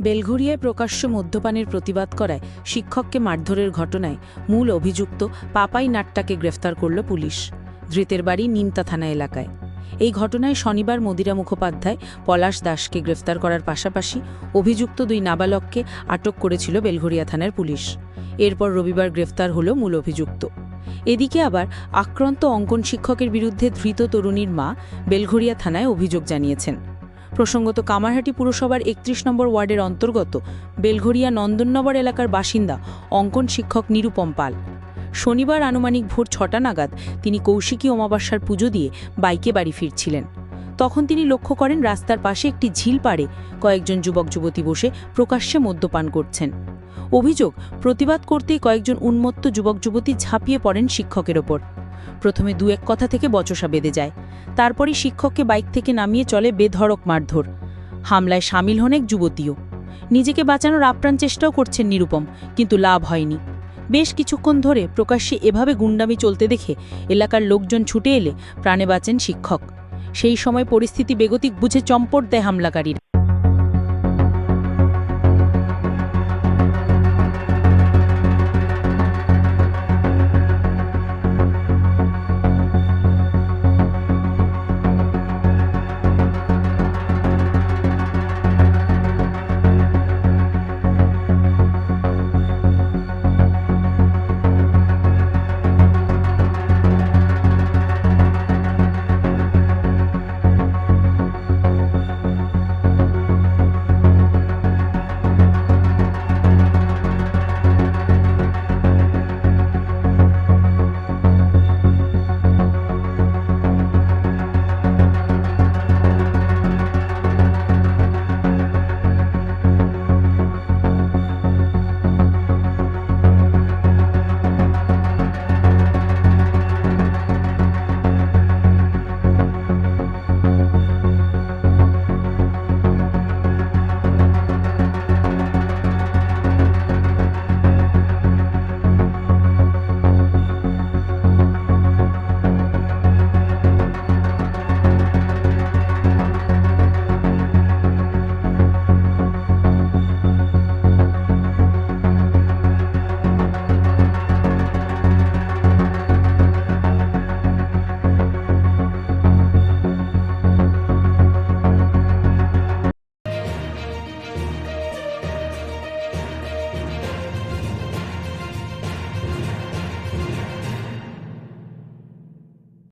বেলঘরিয়ায় প্রকাশ্য মদ্যপানের প্রতিবাদ করায় শিক্ষককে মারধরের ঘটনায় মূল অভিযুক্ত পাপাই নাট্টাকে গ্রেফতার করল পুলিশ। ধৃতের বাড়ি নিমতা থানা এলাকায়। এই ঘটনায় শনিবার মদিরা মুখোপাধ্যায় পলাশ দাসকে গ্রেফতার করার পাশাপাশি অভিযুক্ত দুই নাবালককে আটক করেছিল বেলঘরিয়া থানার পুলিশ। এরপর রবিবার গ্রেফতার হল মূল অভিযুক্ত। এদিকে আবার আক্রান্ত অঙ্কন শিক্ষকের বিরুদ্ধে ধৃত তরুণীর মা বেলঘরিয়া থানায় অভিযোগ জানিয়েছেন। প্রসঙ্গত কামারহাটি পুরসভার একত্রিশ নম্বর ওয়ার্ডের অন্তর্গত বেলঘরিয়া নন্দননগর এলাকার বাসিন্দা অঙ্কন শিক্ষক নিরুপম পাল। শনিবার আনুমানিক ভোর ছটা নাগাদ তিনি কৌশিকী অমাবস্যার পুজো দিয়ে বাইকে বাড়ি ফিরছিলেন। তখন তিনি লক্ষ্য করেন রাস্তার পাশে একটি ঝিল পাড়ে কয়েকজন যুবক যুবতী বসে প্রকাশ্যে মদ্যপান করছেন। অভিযোগ, প্রতিবাদ করতেই কয়েকজন উন্মত্ত যুবক যুবতী ঝাঁপিয়ে পড়েন শিক্ষকের ওপর। প্রথমে দু এক কথা থেকে বচসা বেঁধে যায়। তারপরই শিক্ষককে বাইক থেকে নামিয়ে চলে বেধড়ক মারধর। হামলায় সামিল হন এক যুবতীও। নিজেকে বাঁচানোর আপ্রাণ চেষ্টাও করছেন নিরুপম, কিন্তু লাভ হয়নি। বেশ কিছুক্ষণ ধরে প্রকাশ্যে এভাবে গুন্ডামি চলতে দেখে এলাকার লোকজন ছুটে এলে প্রাণে বাঁচেন শিক্ষক। সেই সময় পরিস্থিতি বেগতিক বুঝে চম্পট দেয় হামলাকারীরা।